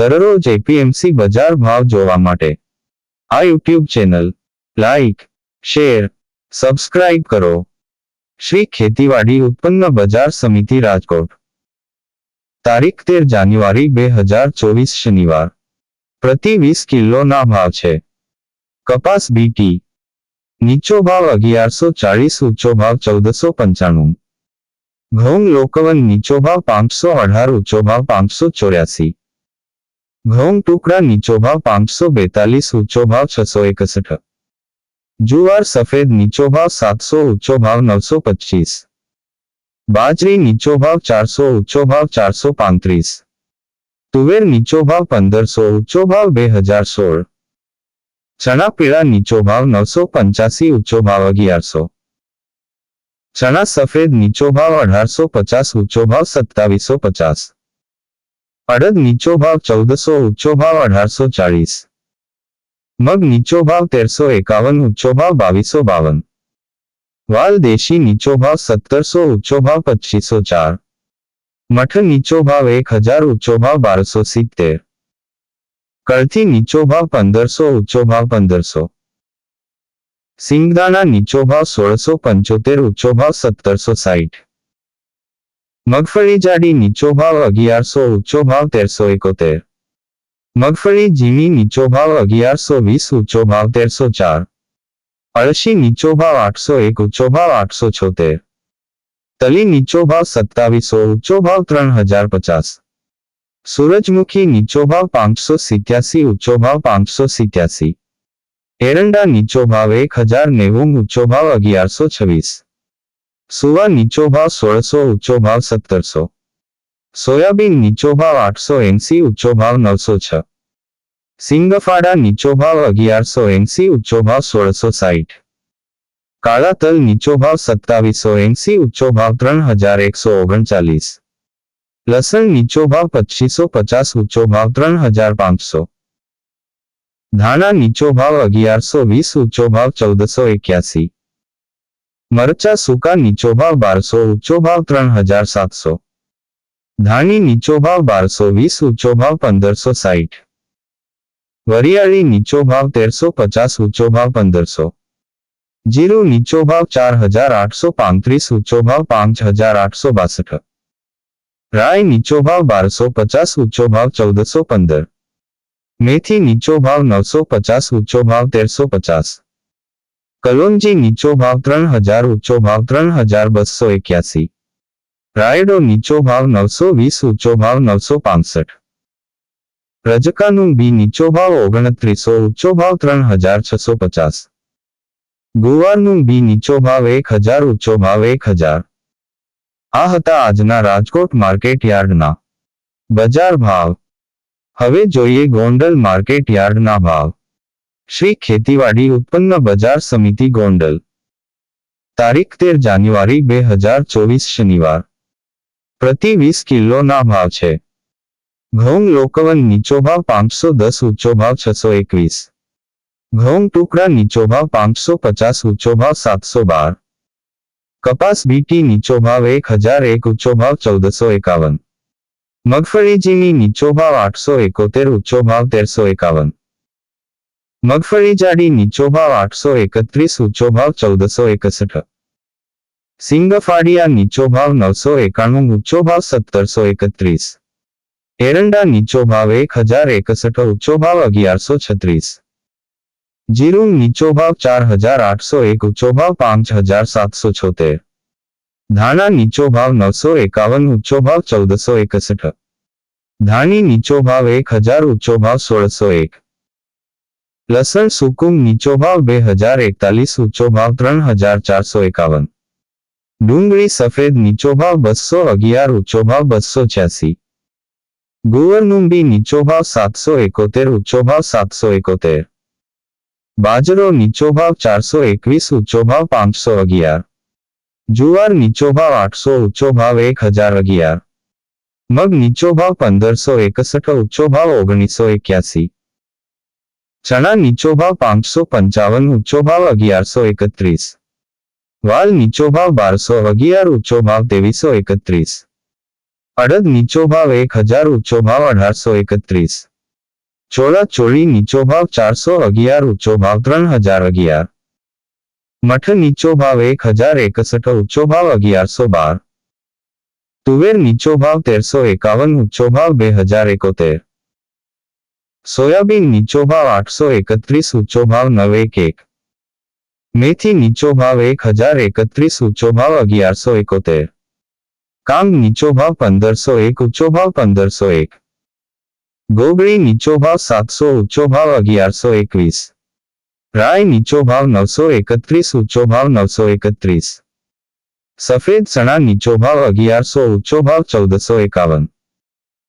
દરરોજ એપીએમસી બજાર ભાવ જોવા માટે. આ YouTube channel, like, share, subscribe કરો. શ્રી ખેતીવાડી ઉત્પન્ન બજાર સમિતિ રાજકોટ. તારીખ તેર જાન્યુઆરી બે હજાર ચોવીસ શનિવાર. પ્રતિ વીસ કિલોના ભાવ છે. કપાસ બીટી નીચો ભાવ અગિયારસો ચાળીસ, ઊંચો ભાવ ચૌદસો પંચાણું. ઘઉં લોકવન નીચો ભાવ પાંચસો અઢાર, ઊંચો ભાવ પાંચસો ચોર્યાસી. ઘઉં ટુકડા નીચો ભાવ પાંચસો બેતાલીસ ઊંચો ભાવ છસો એકસઠ જુવાર સફેદ નીચો ભાવ સાતસો ઊંચો ભાવ નવસો પચીસ બાજરી નીચો ભાવ ચારસો ઊંચો ભાવ ચારસો પાંત્રીસ તુવેર નીચો ભાવ પંદરસો ઊંચો ભાવ બે હજાર સોળ ચણા પીળા નીચો ભાવ નવસો પંચ્યાસી ઊંચો ભાવ અગિયારસો ચણા સફેદ નીચો ભાવ અઢારસો પચાસ ઊંચો ભાવ સત્તાવીસો પચાસ અડદ નીચો ભાવ ચૌદસો ઊંચો ભાવ અઢારસો ચાળીસ મગ નીચો ભાવ તેરસો એકાવન ઊંચો ભાવ બાવીસો બાવન વાલ દેશી નીચો ભાવ સત્તરસો ઊંચો ભાવ પચીસો ચાર મઠ નીચો ભાવ એક હજાર ઊંચો ભાવ બારસો સિત્તેર કળથી નીચો ભાવ પંદરસો ઊંચો ભાવ પંદરસો સિંગદાણા નીચો ભાવ સોળસો પંચોતેર ઊંચો ભાવ સત્તરસો સાઠ મગફળી જાડી નીચો ભાવ અગિયારસો ઊંચો ભાવ તેરસો એકોતેર મગફળી ઝીણી નીચો ભાવ અગિયારસો વીસ ઊંચો ભાવ તેરસો ચાર અળશી નીચો ભાવ આઠસો એક ઊંચો ભાવ આઠસો છોતેર તલી નીચો ભાવ સત્તાવીસો ઊંચો ભાવ ત્રણ હજાર પચાસ સૂરજમુખી નીચો ભાવ પાંચસો સિત્યાસી ઊંચો ભાવ પાંચસો સિત્યાસી એરંડા નીચો ભાવ એક હજાર નેવું ઊંચો ભાવ અગિયારસો છવ્વીસ સુવા નીચો ભાવ સોળસો ઊંચો ભાવ સત્તરસો સોયાબીન નીચો ભાવ આઠસો એંસી ઊંચો ભાવ નવસો છ સિંગફાડા નીચો ભાવ અગિયારસો એંસી ઊંચો ભાવ સોળસો સાઠ કાળા તલ નીચો ભાવ સત્તાવીસો એંસી ઊંચો ભાવ ત્રણ હજાર એકસો ઓગણચાલીસ લસણ નીચો ભાવ પચીસો પચાસ ઊંચો ભાવ ત્રણ હજાર પાંચસો ધાણા નીચો ભાવ અગિયારસો વીસ ઊંચો ભાવ ચૌદસો એક્યાસી મરચા સૂકા નીચો ભાવ બારસો ઊંચો ભાવ ત્રણ હજાર સાતસો ધાણી નીચો ભાવ બારસો વીસ ઊંચો ભાવ પંદરસો સાઠ વરિયાળી નીચો ભાવ તેરસો પચાસ ઊંચો ભાવ પંદરસો જીરું નીચો ભાવ ચાર હજાર આઠસો પાંત્રીસ ઊંચો ભાવ પાંચ હજાર આઠસો બાસઠ રાય નીચો ભાવ બારસો પચાસ ઊંચો ભાવ ચૌદસો પંદર મેથી નીચો ભાવ નવસો પચાસ ઊંચો ભાવ તેરસો પચાસ કલોંજી નીચો ભાવ ત્રણ હજાર, ઊંચો ભાવ ત્રણ હજાર બસો એક્યાસી. રાયડો નીચો ભાવ નવસો વીસ, ઊંચો ભાવ નવસો પાંસઠ. રજકાનું બી નીચો ભાવ ઓગણત્રીસો, ઊંચો ભાવ ત્રણ હજાર છસો પચાસ. ગુવારનું બી નીચો ભાવ એક હજાર, ઊંચો ભાવ એક હજાર. આ હતા આજના રાજકોટ માર્કેટ યાર્ડના બજાર ભાવ. હવે જોઈએ ગોંડલ માર્કેટ યાર્ડના ભાવ. શ્રી ખેતીવાડી ઉત્પન્ન બજાર સમિતિ ગોંડલ. તારીખ તેર જાન્યુઆરી બે હજાર ચોવીસ શનિવાર. પ્રતિ વીસ કિલોના ભાવ છે. ઘઉં લોકવન નીચો ભાવ પાંચસો દસ, ઊંચો ભાવ છસો એકવીસ. ઘઉં ટુકડા નીચો ભાવ પાંચસો પચાસ, ઊંચો ભાવ સાતસો બાર. કપાસ બીટી નીચો ભાવ એક હજાર એક, ઊંચો ભાવ ચૌદસો એકાવન. મગફળીજીની નીચો ભાવ આઠસો એકોતેર, ઊંચો ભાવ તેરસો એકાવન. મગફળી જાડી નીચો ભાવ આઠસો એકત્રીસ ઊંચો ભાવ ચૌદસો એકસઠ સિંગફાડિયા નીચો ભાવ નવસો એકાણું ઊંચો ભાવ સત્તરસો એકત્રીસ એરંડા નીચો ભાવ એક હજાર એકસઠ ઊંચો ભાવ અગિયારસો છત્રીસ જીરું નીચો ભાવ ચાર હજાર આઠસો એક ઊંચો ભાવ પાંચ હજાર સાતસો છોતેર ધાણા નીચો ભાવ નવસો એકાવન ઊંચો ભાવ ચૌદસો એકસઠ ધાણી નીચો ભાવ એક હજાર ઊંચો ભાવ સોળસો એક લસણ સુકુમ નીચો ભાવ બે હજાર એકતાલીસ ઊંચો ભાવ ત્રણ હજાર ચારસો એકાવન ડુંગળી સફેદ નીચો ભાવ બસો અગિયાર ઊંચો ભાવ બસો છ્યાસી ગુવરનું બી નીચો ભાવ સાતસો એકોતેર ઊંચો ભાવ સાતસો એકોતેર બાજરો નીચો ભાવ ચારસો એકવીસ ઊંચો ભાવ પાંચસો અગિયાર જુવાર નીચો ભાવ આઠસો ઊંચો ભાવ એક હજાર અગિયાર મગ નીચો ભાવ પંદરસો એકસઠ ઊંચો ભાવ ઓગણીસો એક્યાસી ચણા નીચો ભાવ પાંચસો પંચાવન ઊંચો ભાવ અગિયારસો એકત્રીસ વાલ નીચો ભાવ બારસો અગિયાર ઊંચો ભાવ ત્રેવીસો એકત્રીસ અડદ નીચો ભાવ એક હજાર ઊંચો ભાવ અઢારસો એકત્રીસ ચોળા ચોળી નીચો ભાવ ચારસો અગિયાર ઊંચો ભાવ ત્રણ હજાર અગિયાર મઠ નીચો ભાવ એક હજાર એકસઠ ઊંચો ભાવ અગિયારસો બાર તુવેર નીચો ભાવ તેરસો એકાવન ઊંચો ભાવ બે હજાર એકોતેર સોયાબીન નીચો ભાવ આઠસો એકત્રીસ ઊંચો ભાવ નવ એક એક મેથી નીચો ભાવ એક હજાર એકત્રીસ ઊંચો ભાવ અગિયારસો એકોતેર કાંગ નીચો ભાવ પંદરસો એક ઊંચો ભાવ પંદરસો એક ગોગળી નીચો ભાવ સાતસો ઊંચો ભાવ અગિયારસો એકવીસ રાય નીચો ભાવ નવસો એકત્રીસ ઊંચો ભાવ નવસો એકત્રીસ સફેદ ચણા નીચો ભાવ અગિયારસો ઊંચો ભાવ ચૌદસો એકાવન